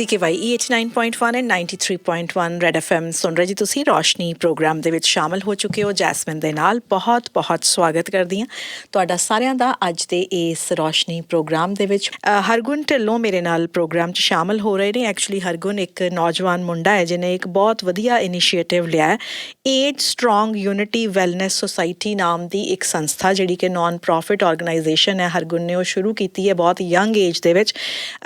CKY 89.1 and 93.1 red FM ਸੁਣ ਰਹੇ ਜੀ ਤੁਸੀਂ ਰੋਸ਼ਨੀ ਪ੍ਰੋਗਰਾਮ ਦੇ ਵਿੱਚ ਸ਼ਾਮਲ ਹੋ ਚੁੱਕੇ ਹੋ। ਜੈਸਮਿਨ ਦੇ ਨਾਲ ਬਹੁਤ ਬਹੁਤ ਸਵਾਗਤ ਕਰਦੀ ਹਾਂ। ਤੁਹਾਡਾ ਸਾਰਿਆਂ ਦਾ ਅੱਜ ਦੇ ਇਸ ਰੋਸ਼ਨੀ ਪ੍ਰੋਗਰਾਮ ਦੇ ਵਿੱਚ। ਹਰਗੁਣ ਢਿੱਲੋਂ ਮੇਰੇ ਨਾਲ ਪ੍ਰੋਗਰਾਮ 'ਚ ਸ਼ਾਮਲ ਹੋ ਰਹੇ ਨੇ। ਐਕਚੁਅਲੀ ਹਰਗੁਣ ਇੱਕ ਨੌਜਵਾਨ ਮੁੰਡਾ ਹੈ, ਜਿਹਨੇ ਇੱਕ ਬਹੁਤ ਵਧੀਆ ਇਨੀਸ਼ੀਏਟਿਵ ਲਿਆ ਹੈ। Age strong unity wellness society ਨਾਮ ਦੀ ਇੱਕ ਸੰਸਥਾ, ਜਿਹੜੀ ਕਿ ਨਾਨ ਪ੍ਰੋਫਿਟ ਆਰਗੇਨਾਈਜੇਸ਼ਨ ਹੈ। ਹਰਗੁਣ ਨੇ ਉਹ ਸ਼ੁਰੂ ਕੀਤੀ ਹੈ ਬਹੁਤ ਯੰਗ ਏਜ ਦੇ ਵਿੱਚ।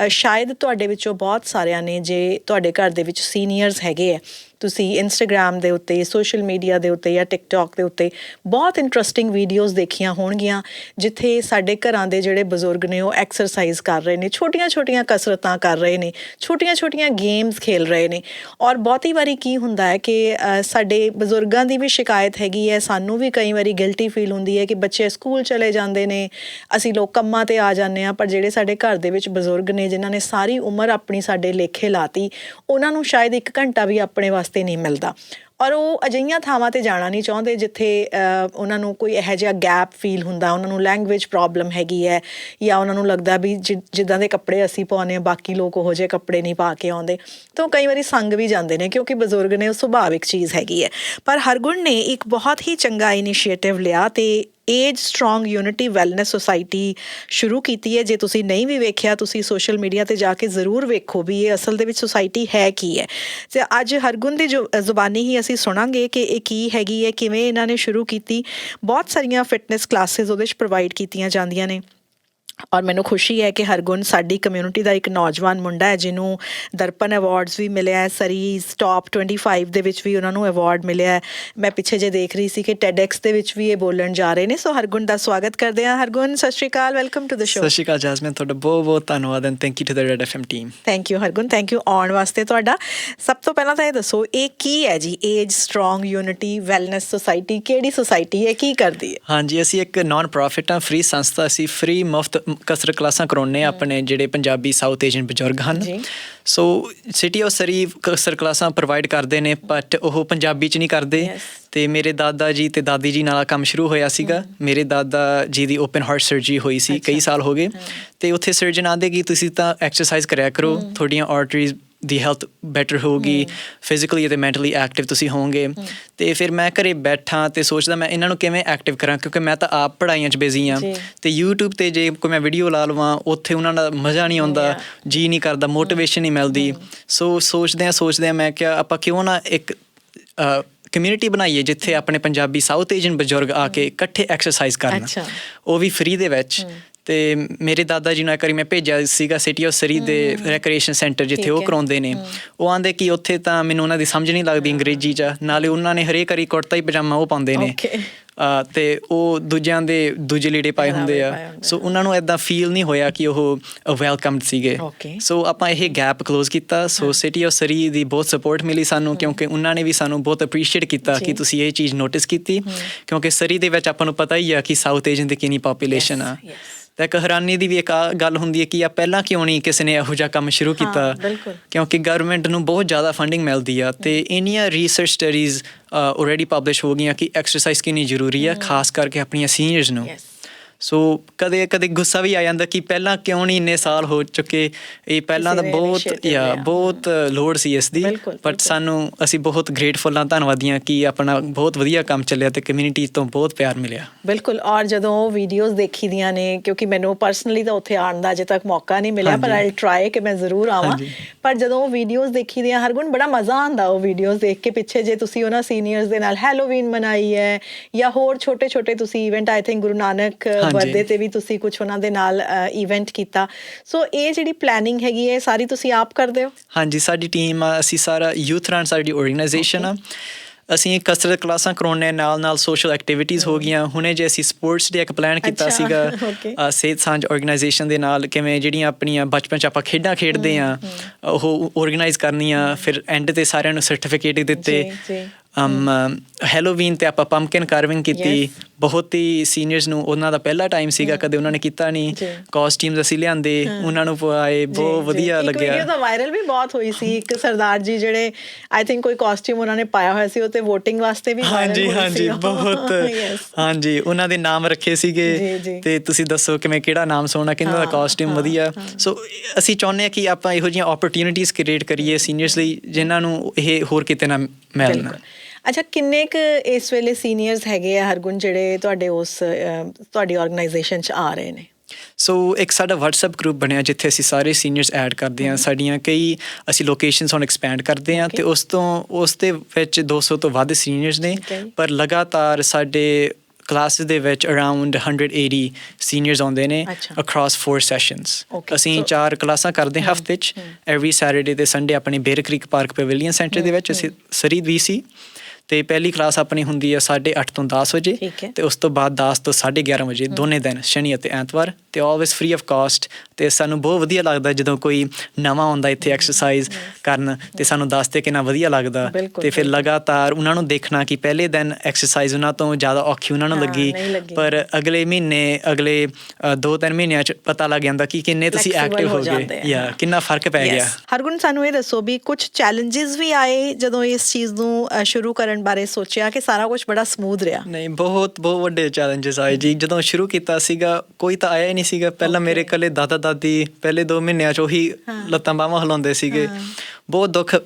ਸ਼ਾਇਦ ਤੁਹਾਡੇ ਵਿੱਚੋਂ ਬਹੁਤ ਸਾਰਿਆਂ ਨੇ ਜੇ ਤੁਹਾਡੇ ਘਰ ਦੇ ਵਿੱਚ ਸੀਨੀਅਰਸ ਹੈਗੇ ਆ ਤੁਸੀਂ ਇੰਸਟਾਗ੍ਰam ਦੇ ਉੱਤੇ ਸੋਸ਼ਲ ਮੀਡੀਆ ਦੇ ਉੱਤੇ ਜਾਂ ਟਿਕਟੌਕ ਦੇ ਉੱਤੇ ਬਹੁਤ ਇੰਟਰਸਟਿੰਗ ਵੀਡੀਓਜ਼ ਦੇਖੀਆਂ ਹੋਣਗੀਆਂ, ਜਿੱਥੇ ਸਾਡੇ ਘਰਾਂ ਦੇ ਜਿਹੜੇ ਬਜ਼ੁਰਗ ਨੇ ਉਹ ਐਕਸਰਸਾਈਜ਼ ਕਰ ਰਹੇ ਨੇ, ਛੋਟੀਆਂ-ਛੋਟੀਆਂ ਕਸਰਤਾਂ ਕਰ ਰਹੇ ਨੇ, ਛੋਟੀਆਂ-ਛੋਟੀਆਂ ਗੇਮਸ ਖੇਲ ਰਹੇ ਨੇ। ਔਰ ਬਹੁਤੀ ਵਾਰੀ ਕੀ ਹੁੰਦਾ ਹੈ ਕਿ ਸਾਡੇ ਬਜ਼ੁਰਗਾਂ ਦੀ ਵੀ ਸ਼ਿਕਾਇਤ ਹੈਗੀ ਹੈ, ਸਾਨੂੰ ਵੀ ਕਈ ਵਾਰੀ ਗਿਲਟੀ ਫੀਲ ਹੁੰਦੀ ਹੈ ਕਿ ਬੱਚੇ ਸਕੂਲ ਚਲੇ ਜਾਂਦੇ ਨੇ, ਅਸੀਂ ਲੋਕ ਕੰਮਾਂ ਤੇ ਆ ਜਾਂਦੇ ਆ ਪਰ ਜਿਹੜੇ ਸਾਡੇ ਘਰ ਦੇ ਵਿੱਚ ਬਜ਼ੁਰਗ ਨੇ, ਜਿਨ੍ਹਾਂ ਨੇ ਸਾਰੀ ਉਮਰ ਆਪਣੀ ਸਾਡੇ ਲੇਖੇ ਲਾਤੀ, ਉਹਨਾਂ ਨੂੰ ਸ਼ਾਇਦ ਇੱਕ ਘੰਟਾ ਵੀ ਆਪਣੇ ਵਾਸਤੇ ਨਹੀਂ ਮਿਲਦਾ ਔਰ ਉਹ ਅਜਿਹੀਆਂ ਥਾਵਾਂ ਤੇ ਜਾਣਾ ਨਹੀਂ ਚਾਹੁੰਦੇ ਜਿੱਥੇ ਉਹਨਾਂ ਨੂੰ ਕੋਈ ਇਹੋ ਜਿਹਾ ਗੈਪ ਫੀਲ ਹੁੰਦਾ, ਉਹਨਾਂ ਨੂੰ ਲੈਂਗੁਏਜ ਪ੍ਰੋਬਲਮ ਹੈਗੀ ਹੈ ਜਾਂ ਉਹਨਾਂ ਨੂੰ ਲੱਗਦਾ ਵੀ ਜਿ- ਜਿੱਦਾਂ ਦੇ ਕੱਪੜੇ ਅਸੀਂ ਪਾਉਂਦੇ ਹਾਂ, ਬਾਕੀ ਲੋਕ ਉਹੋ ਜਿਹੇ ਕੱਪੜੇ ਨਹੀਂ ਪਾ ਕੇ ਆਉਂਦੇ। ਤਾਂ ਉਹ ਕਈ ਵਾਰੀ ਸੰਗ ਵੀ ਜਾਂਦੇ ਨੇ ਕਿਉਂਕਿ ਬਜ਼ੁਰਗ ਨੇ ਉਹ ਸੁਭਾਵਿਕ ਚੀਜ਼ ਹੈਗੀ ਹੈ। ਪਰ ਹਰਗੁਣ ਨੇ ਇੱਕ ਬਹੁਤ ਹੀ ਚੰਗਾ ਇਨੀਸ਼ੀਏਟਿਵ ਲਿਆ ਤੇ age strong unity wellness society ਸ਼ੁਰੂ ਕੀਤੀ ਹੈ। ਜੇ ਤੁਸੀਂ ਨਹੀਂ ਵੀ ਵੇਖਿਆ, ਤੁਸੀਂ ਸੋਸ਼ਲ ਮੀਡੀਆ ਤੇ ਜਾ ਕੇ ਜ਼ਰੂਰ ਵੇਖੋ ਵੀ ਇਹ ਅਸਲ ਦੇ ਵਿੱਚ ਸੁਸਾਇਟੀ ਹੈ ਕੀ ਹੈ। ਤੇ ਅੱਜ ਹਰਗੁਣ ਦੀ ਜੋ ਜ਼ੁਬਾਨੀ ਹੀ ਅਸੀਂ ਸੁਣਾਂਗੇ ਕਿ ਇਹ ਕੀ ਹੈਗੀ ਹੈ, ਕਿਵੇਂ ਇਹਨਾਂ ਨੇ ਸ਼ੁਰੂ ਕੀਤੀ। ਬਹੁਤ ਸਾਰੀਆਂ ਫਿਟਨੈਸ ਕਲਾਸਿਸ ਉਹਦੇ ਵਿੱਚ ਪ੍ਰੋਵਾਈਡ ਕੀਤੀਆਂ ਜਾਂਦੀਆਂ ਨੇ। ਔਰ ਮੈਨੂੰ ਖੁਸ਼ੀ ਹੈ ਕਿ ਹਰਗੁਣ ਸਾਡੀ ਕਮਿਊਨਿਟੀ ਦਾ ਇੱਕ ਨੌਜਵਾਨ ਮੁੰਡਾ ਹੈ ਜਿਹਨੂੰ ਦਰਪਨ ਅਵਾਰਡਸ ਵੀ ਮਿਲਿਆ ਹੈ ਸਰੀਜ਼ ਟਾਪ 25 ਦੇ ਵਿੱਚ ਵੀ ਉਹਨਾਂ ਨੂੰ ਅਵਾਰਡ ਮਿਲਿਆ ਹੈ। ਮੈਂ ਪਿੱਛੇ ਜੇ ਦੇਖ ਰਹੀ ਸੀ ਕਿ ਟੈਡਐਕਸ ਦੇ ਵਿੱਚ ਵੀ ਇਹ ਬੋਲਣ ਜਾ ਰਹੇ ਨੇ ਸੋ ਹਰਗੁਣ ਦਾ ਸਵਾਗਤ ਕਰਦੇ ਹਾਂ। ਹਰਗੁਣ ਸਤਿ ਸ਼੍ਰੀ ਅਕਾਲ ਵੈਲਕਮ ਟੂ ਦ ਸ਼ੋ ਸਤਿ ਸ਼੍ਰੀ ਅਕਾਲ ਜੈਸਮਿਨ ਤੁਹਾਡਾ ਬਹੁਤ ਬਹੁਤ ਧੰਨਵਾਦ and thank you to the red FM team thank you Hargun thank you ਆਉਣ ਵਾਸਤੇ ਤੁਹਾਡਾ। ਸਭ ਤੋਂ ਪਹਿਲਾਂ ਤਾਂ ਇਹ ਦੱਸੋ ਇਹ ਕੀ ਹੈ ਜੀ? Age strong unity wellness society ਕਿਹੜੀ ਸੁਸਾਇਟੀ ਹੈ? ਕੀ ਕਰਦੀ ਹੈ? ਹਾਂਜੀ ਅਸੀਂ ਇੱਕ ਨਾਨ ਪ੍ਰੋਫਿਟ ਆ ਫ੍ਰੀ ਸੰਸਥਾ ਅਸੀਂ ਫ੍ਰੀ ਮੁਫਤ ਕਸਰਤ ਕਲਾਸਾਂ ਕਰਾਉਂਦੇ ਆ ਆਪਣੇ ਜਿਹੜੇ ਪੰਜਾਬੀ ਸਾਊਥ ਏਸ਼ੀਅਨ ਬਜ਼ੁਰਗ ਹਨ। ਸੋ ਸਿਟੀ ਆਫ ਸਰੀ ਕਸਰਤ ਕਲਾਸਾਂ ਪ੍ਰੋਵਾਈਡ ਕਰਦੇ ਨੇ ਬਟ ਉਹ ਪੰਜਾਬੀ ਚ ਨਹੀਂ ਕਰਦੇ. ਤੇ ਮੇਰੇ ਦਾਦਾ ਜੀ ਤੇ ਦਾਦੀ ਜੀ ਨਾਲ ਕੰਮ ਸ਼ੁਰੂ ਹੋਇਆ ਸੀਗਾ। ਮੇਰੇ ਦਾਦਾ ਜੀ ਦੀ ਓਪਨ ਹਾਰਟ ਸਰਜਰੀ ਹੋਈ ਸੀ ਕਈ ਸਾਲ ਹੋ ਗਏ। ਤੇ ਉੱਥੇ ਸਰਜਨ ਆਂਦੇ ਕਿ ਤੁਸੀਂ ਤਾਂ ਐਕਸਰਸਾਈਜ਼ ਕਰਿਆ ਕਰੋ। ਤੁਹਾਡੀਆਂ ਆਰਟਰੀਜ਼ ਦੀ ਹੈਲਥ ਬੈਟਰ ਹੋਊਗੀ ਫਿਜ਼ੀਕਲੀ ਤੇ ਮੈਂਟਲੀ ਐਕਟਿਵ ਤੁਸੀਂ ਹੋਵੋਗੇ। ਤੇ ਫਿਰ ਮੈਂ ਘਰੇ ਬੈਠਾ ਤੇ ਸੋਚਦਾ ਮੈਂ ਇਹਨਾਂ ਨੂੰ ਕਿਵੇਂ ਐਕਟਿਵ ਕਰਾਂ ਕਿਉਂਕਿ ਮੈਂ ਤਾਂ ਆਪ ਪੜ੍ਹਾਈਆਂ 'ਚ ਬਿਜ਼ੀ ਆ। ਤੇ YouTube ਤੇ ਜੇ ਕੋਈ ਮੈਂ ਵੀਡੀਓ ਲਾ ਲਵਾਂ ਉੱਥੇ ਉਹਨਾਂ ਦਾ ਮਜ਼ਾ ਨਹੀਂ ਆਉਂਦਾ. ਜੀ ਨਹੀਂ ਕਰਦਾ ਮੋਟੀਵੇਸ਼ਨ ਨਹੀਂ ਮਿਲਦੀ। ਸੋ ਸੋਚਦੇ ਆ ਸੋਚਦੇ ਆ ਮੈਂ ਕਿਹਾ ਆਪਾਂ ਕਿਉਂ ਨਾ ਇੱਕ ਕਮਿਊਨਿਟੀ ਬਣਾਈਏ ਜਿੱਥੇ ਆਪਣੇ ਪੰਜਾਬੀ ਸਾਊਥ ਏਸ਼ੀਅਨ ਬਜ਼ੁਰਗ ਆ ਕੇ ਇਕੱਠੇ ਐਕਸਰਸਾਈਜ਼ ਕਰਨ। ਉਹ ਵੀ ਫ੍ਰੀ ਦੇ ਵਿੱਚ। ਤੇ ਮੇਰੇ ਦਾਦਾ ਜੀ ਨੂੰ ਇੱਕ ਵਾਰੀ ਮੈਂ ਭੇਜਿਆ ਸੀਗਾ ਸਿਟੀ ਆਫ ਸਰੀ ਦੇ ਰੈਕ੍ਰੀਏਸ਼ਨ ਸੈਂਟਰ ਜਿੱਥੇ ਉਹ। ਕਰਾਉਂਦੇ ਨੇ। ਉਹ ਆਂਦੇ ਕਿ ਉੱਥੇ ਤਾਂ ਮੈਨੂੰ ਉਹਨਾਂ ਦੀ ਸਮਝ ਨਹੀਂ ਲੱਗਦੀ ਅੰਗਰੇਜ਼ੀ ਚ। ਨਾਲੇ ਉਹਨਾਂ ਨੇ ਹਰੇਕ ਵਾਰੀ ਕੁੜਤਾ ਹੀ ਪਜਾਮਾ ਉਹ ਪਾਉਂਦੇ ਨੇ। ਤੇ ਉਹ ਦੂਜਿਆਂ ਦੇ ਦੂਜੇ ਲੀੜੇ ਪਾਏ ਹੁੰਦੇ ਆ। ਸੋ ਉਹਨਾਂ ਨੂੰ ਐਦਾਂ ਫੀਲ ਨਹੀਂ ਹੋਇਆ ਕਿ ਉਹ ਵੈਲਕਮਡ ਸੀਗੇ. ਸੋ ਆਪਾਂ ਇਹ ਗੈਪ ਕਲੋਜ਼ ਕੀਤਾ। ਸੋ ਸਿਟੀ ਆਫ ਸਰੀ ਦੀ ਬਹੁਤ ਸਪੋਰਟ ਮਿਲੀ ਸਾਨੂੰ ਕਿਉਂਕਿ ਉਹਨਾਂ ਨੇ ਵੀ ਸਾਨੂੰ ਬਹੁਤ ਅਪਰੀਸ਼ੀਏਟ ਕੀਤਾ। ਕਿ ਤੁਸੀਂ ਇਹ ਚੀਜ਼ ਨੋਟਿਸ ਕੀਤੀ। ਕਿਉਂਕਿ ਸਰੀ ਦੇ ਵਿੱਚ ਆਪਾਂ ਨੂੰ ਪਤਾ ਹੀ ਆ ਕਿ ਸਾਊਥ ਏਸ਼ੀਅਨ ਦੀ ਕਿੰਨੀ ਪੋਪੂਲੇਸ਼ਨ ਆ. ਤਾਂ ਇੱਕ ਹੈਰਾਨੀ ਦੀ ਵੀ ਇੱਕ ਗੱਲ ਹੁੰਦੀ ਹੈ ਕਿ ਆ ਪਹਿਲਾਂ ਕਿਉਂ ਨਹੀਂ ਕਿਸੇ ਨੇ ਇਹੋ ਜਿਹਾ ਕੰਮ ਸ਼ੁਰੂ ਕੀਤਾ। ਕਿਉਂਕਿ ਗਵਰਨਮੈਂਟ ਨੂੰ ਬਹੁਤ ਜ਼ਿਆਦਾ ਫੰਡਿੰਗ ਮਿਲਦੀ ਆ ਤੇ ਇੰਨੀਆਂ ਰਿਸਰਚ ਸਟੱਡੀਜ਼ ਆਲਰੇਡੀ ਪਬਲਿਸ਼ ਹੋ ਗਈਆਂ ਕਿ ਐਕਸਰਸਾਈਜ਼ ਕਿੰਨੀ ਜ਼ਰੂਰੀ ਆ ਖਾਸ ਕਰਕੇ ਆਪਣੀਆਂ ਸੀਨੀਅਰਸ ਨੂੰ. ਸੋ ਕਦੇ ਕਦੇ ਗੁੱਸਾ ਵੀ ਆ ਜਾਂਦਾ ਕਿ ਪਹਿਲਾਂ ਕਿਉਂ ਨਹੀਂ ਇੰਨੇ ਸਾਲ ਹੋ ਚੁੱਕੇ ਇਹ ਪਹਿਲਾਂ ਤਾਂ ਬਹੁਤ ਯਾ। ਬਹੁਤ ਲੋੜ ਸੀ ਇਸ ਦੀ ਬਟ। ਸਾਨੂੰ ਅਸੀਂ ਬਹੁਤ ਗ੍ਰੇਟਫੁਲ ਹਾਂ ਧੰਨਵਾਦੀਆਂ ਕਿ ਆਪਣਾ ਬਹੁਤ ਵਧੀਆ ਕੰਮ ਚੱਲਿਆ ਤੇ ਕਮਿਊਨਿਟੀ ਤੋਂ ਬਹੁਤ ਪਿਆਰ ਮਿਲਿਆ ਬਿਲਕੁਲ ਔਰ ਜਦੋਂ ਉਹ ਵੀਡੀਓਜ਼ ਦੇਖੀਦੀਆਂ ਨੇ ਕਿਉਂਕਿ ਮੈਨੂੰ ਪਰਸਨਲੀ ਤਾਂ ਉੱਥੇ ਆਉਣ ਦਾ ਅਜੇ ਤੱਕ ਮੌਕਾ ਨਹੀਂ ਮਿਲਿਆ ਪਰ। ਆਈ ਟਰਾਈ ਕਿ ਮੈਂ ਜ਼ਰੂਰ ਆਵਾਂ। ਪਰ ਜਦੋਂ ਉਹ ਵੀਡੀਓਜ਼ ਦੇਖੀਦੀਆਂ ਹਰਗੁਣ ਬੜਾ ਮਜ਼ਾ ਆਉਂਦਾ ਉਹ ਵੀਡੀਓਜ਼ ਦੇਖ ਕੇ ਪਿੱਛੇ ਜੇ ਤੁਸੀਂ ਉਹਨਾਂ ਸੀਨੀਅਰਸ ਦੇ ਨਾਲ ਹੈਲੋਵੀਨ ਮਨਾਈ ਹੈ ਜਾਂ ਹੋਰ ਛੋਟੇ ਛੋਟੇ ਤੁਸੀਂ event I think Guru Nanak. Birthday ਤੇ ਵੀ ਤੁਸੀਂ ਕੁਝ ਉਹਨਾਂ ਦੇ ਨਾਲ ਇਵੈਂਟ ਕੀਤਾ। ਸੋ ਇਹ ਜਿਹੜੀ ਪਲੈਨਿੰਗ ਹੈਗੀ ਹੈ ਸਾਰੀ ਤੁਸੀਂ ਆਪ ਕਰਦੇ ਹੋ? ਹਾਂਜੀ ਸਾਡੀ ਟੀਮ ਅਸੀਂ ਸਾਰਾ ਯੂਥ ਰਨ ਸਾਡੀ ਆਰਗੇਨਾਈਜੇਸ਼ਨ ਆ। ਅਸੀਂ ਕਸਰਤ ਕਲਾਸਾਂ ਕਰਾਉਂਦੇ ਹਾਂ, ਨਾਲ ਨਾਲ ਸੋਸ਼ਲ ਐਕਟੀਵਿਟੀਜ਼ ਹੋ ਗਈਆਂ। ਹੁਣੇ ਜੇ ਅਸੀਂ ਸਪੋਰਟਸ ਡੇ ਇੱਕ ਪਲਾਨ ਕੀਤਾ ਸੀਗਾ ਸਿਹਤ ਸਾਂਝ ਆਰਗੇਨਾਈਜੇਸ਼ਨ ਦੇ ਨਾਲ ਕਿਵੇਂ ਜਿਹੜੀਆਂ ਆਪਣੀਆਂ ਬਚਪਨ ਚ ਆਪਾਂ ਖੇਡਾਂ ਖੇਡਦੇ ਆ ਉਹ ਆਰਗੇਨਾਈਜ਼ ਕਰਨੀਆਂ ਫਿਰ ਐਂਡ ਤੇ ਸਾਰਿਆਂ ਨੂੰ ਸਰਟੀਫਿਕੇਟ ਦਿੱਤੇ। ਜੀ, ਜੀ। ਅਮ ਹੈਲੋਵੀਨ ਤੇ ਆਪਾਂ ਪੰਪਕਿਨ ਕਾਰਵਿੰਗ ਕੀਤੀ। ਬਹੁਤ ਹੀ ਸੀਨੀਅਰਸ ਨੂੰ ਉਹਨਾਂ ਦਾ ਪਹਿਲਾ ਟਾਈਮ ਸੀਗਾ ਕਦੇ ਉਹਨਾਂ ਨੇ ਕੀਤਾ ਨਹੀਂ ਕਾਸਟਿਊਮਸ ਅਸੀਂ ਲਿਆਂਦੇ ਉਹਨਾਂ ਨੂੰ ਪਵਾਏ ਬਹੁਤ ਵਧੀਆ ਲੱਗਿਆ। ਵੀਡੀਓ ਤਾਂ ਵਾਇਰਲ ਵੀ ਬਹੁਤ ਹੋਈ ਸੀ ਇੱਕ ਸਰਦਾਰ ਜੀ ਜਿਹੜੇ ਆਈ ਥਿੰਕ ਕੋਈ ਕਾਸਟਿਊਮ ਉਹਨਾਂ ਨੇ ਪਾਇਆ ਹੋਇਆ ਸੀ ਉਹ ਤੇ VOTING ਵਾਸਤੇ ਵੀ ਹਾਂਜੀ ਹਾਂਜੀ ਬਹੁਤ। ਹਾਂਜੀ ਉਹਨਾਂ ਦੇ ਨਾਮ ਰੱਖੇ ਸੀਗੇ। ਤੇ ਤੁਸੀਂ ਦੱਸੋ ਕਿਵੇਂ ਕਿਹੜਾ ਨਾਮ ਸੋਹਣਾ ਕਿੰਨਾ ਦਾ ਕਾਸਟਿਊਮ ਵਧੀਆ। ਸੋ ਅਸੀਂ ਚਾਹੁੰਦੇ ਆ ਕਿ ਆਪਾਂ ਇਹੋ ਜਿਹੀਆਂ ਓਪਰਚ्युनिटीज ਕ੍ਰੀਏਟ ਕਰੀਏ ਸੀਨੀਅਰਸ ਲਈ ਜਿਨ੍ਹਾਂ ਨੂੰ ਇਹ ਹੋਰ ਕਿਤੇ ਨਾ ਮਿਲਣਾ। ਅੱਛਾ ਕਿੰਨੇ ਕ ਇਸ ਵੇਲੇ ਸੀਨੀਅਰਸ ਹੈਗੇ ਆ ਹਰਗੁਣ ਜਿਹੜੇ ਤੁਹਾਡੇ ਉਸ ਤੁਹਾਡੀ ਆਰਗੇਨਾਈਜੇਸ਼ਨ ਚ ਆ ਰਹੇ ਨੇ? ਸੋ ਇੱਕ ਸਾਡਾ WhatsApp ਗਰੁੱਪ ਬਣਿਆ ਜਿੱਥੇ ਅਸੀਂ ਸਾਰੇ ਸੀਨੀਅਰਸ ਐਡ ਕਰਦੇ ਹਾਂ। ਸਾਡੀਆਂ ਕਈ ਅਸੀਂ ਲੋਕੇਸ਼ਨਸ ਹੁਣ ਐਕਸਪੈਂਡ ਕਰਦੇ ਹਾਂ. ਤੇ ਉਸ ਤੋਂ ਉਸ ਦੇ ਵਿੱਚ 200 ਤੋਂ ਵੱਧ ਸੀਨੀਅਰਸ ਨੇ. ਪਰ ਲਗਾਤਾਰ ਸਾਡੇ ਕਲਾਸਿਸ ਦੇ ਵਿੱਚ ਅਰਾਊਂਡ 180 ਸੀਨੀਅਰਸ ਆਉਂਦੇ ਨੇ। ਅਕ੍ਰੋਸ 4 ਸੈਸ਼ਨਸ ਅਸੀਂ ਚਾਰ ਕਲਾਸਾਂ ਕਰਦੇ ਹਾਂ ਹਫ਼ਤੇ 'ਚ। ਐਵਰੀ ਸੈਟਰਡੇ ਤੇ ਸੰਡੇ ਆਪਣੀ ਬੇਰ ਕ੍ਰੀਕ ਪਾਰਕ ਪੈਵਿਲੀਅਨ ਸੈਂਟਰ ਦੇ ਵਿੱਚ ਅਸੀਂ ਸਰੀ ਵੀਸੀ ਤੇ ਪਹਿਲੀ ਕਲਾਸ ਆਪਣੀ ਹੁੰਦੀ ਹੈ 8:30 ਤੋਂ 10 ਵਜੇ। ਤੇ ਉਸ ਤੋਂ ਬਾਅਦ 10 ਤੋਂ 11:30 ਵਜੇ ਦੋਨੇ ਦਿਨ ਸ਼ਨੀ ਅਤੇ ਐਤਵਾਰ ਤੇ ਆਲਵੇਸ ਫ੍ਰੀ ਆਫ ਕਾਸਟ ਤੇ ਸਾਨੂੰ ਬਹੁਤ ਵਧੀਆ ਲੱਗਦਾ ਜਦੋਂ ਕੋਈ ਨਵਾਂ ਆਉਂਦਾ ਇੱਥੇ ਐਕਸਰਸਾਈਜ਼ ਕਰਨ ਤੇ ਸਾਨੂੰ ਦੱਸਦੇ ਕਿੰਨਾ ਵਧੀਆ ਲੱਗਦਾ ਤੇ ਫਿਰ। ਲਗਾਤਾਰ ਉਹਨਾਂ ਨੂੰ ਦੇਖਣਾ ਕਿ ਪਹਿਲੇ ਦਿਨ ਐਕਸਰਸਾਈਜ਼ ਉਹਨਾਂ ਤੋਂ ਜ਼ਿਆਦਾ ਔਖੀ ਉਹਨਾਂ ਨੂੰ ਲੱਗੀ। ਪਰ ਅਗਲੇ ਮਹੀਨੇ ਅਗਲੇ 2-3 ਮਹੀਨਿਆਂ ਚ ਪਤਾ ਲੱਗ ਜਾਂਦਾ ਕਿ ਕਿੰਨੇ ਤੁਸੀਂ ਐਕਟਿਵ ਹੋ ਗਏ ਯਾ। ਕਿੰਨਾ ਫ਼ਰਕ ਪੈ ਗਿਆ. ਹਰਗੁਣ ਸਾਨੂੰ ਇਹ ਦੱਸੋ ਵੀ ਕੁਝ ਚੈਲੰਜਸ ਵੀ ਆਏ ਜਦੋਂ ਇਸ ਚੀਜ਼ ਨੂੰ ਸ਼ੁਰੂ ਕਰਨ ਬਾਰੇ ਸੋਚਿਆ ਕਿ ਸਾਰਾ ਕੁਝ ਬੜਾ ਸਮੂਥ ਰਿਹਾ? ਨਹੀਂ ਬਹੁਤ ਬਹੁਤ ਵੱਡੇ ਚੈਲੰਜਸ ਆਏ ਜੀ। ਜਦੋਂ ਸ਼ੁਰੂ ਕੀਤਾ ਸੀਗਾ ਕੋਈ ਤਾਂ ਆਇਆ ਹੀ ਨਹੀਂ ਸੀਗਾ। ਪਹਿਲਾਂ. ਮੇਰੇ ਕੱਲੇ ਦਾਦਾ ਦਾਦੀ ਪਹਿਲੇ 2 ਮਹੀਨਿਆਂ ਚ ਉਹੀ ਲੱਤਾਂ ਬਾਹਾਂ ਹਿਲਾਉਂਦੇ ਸੀਗੇ। ਬਹੁਤ ਦੁੱਖ